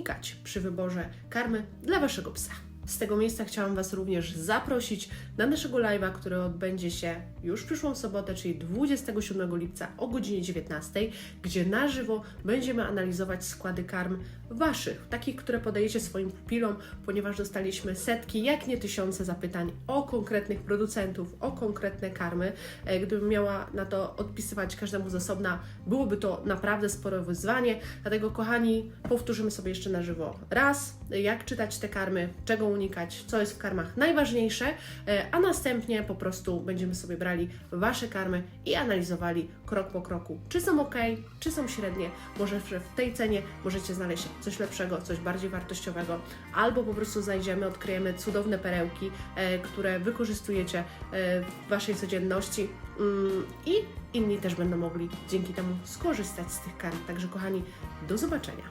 unikać przy wyborze karmy dla Waszego psa. Z tego miejsca chciałam Was również zaprosić na naszego live'a, który odbędzie się już w przyszłą sobotę, czyli 27 lipca o godzinie 19, gdzie na żywo będziemy analizować składy karm Waszych, takich, które podajecie swoim pupilom, ponieważ dostaliśmy setki, jak nie tysiące zapytań o konkretnych producentów, o konkretne karmy. E, Gdybym miała na to odpisywać każdemu z osobna, byłoby to naprawdę spore wyzwanie. Dlatego, kochani, powtórzymy sobie jeszcze na żywo raz, jak czytać te karmy, czego unikać, co jest w karmach najważniejsze, e, a następnie po prostu będziemy sobie brali Wasze karmy i analizowali krok po kroku, czy są ok, czy są średnie. Może że w tej cenie możecie znaleźć coś lepszego, coś bardziej wartościowego, albo po prostu znajdziemy, odkryjemy cudowne perełki, e, które wykorzystujecie e, w Waszej codzienności mm, i inni też będą mogli dzięki temu skorzystać z tych karm. Także, kochani, do zobaczenia.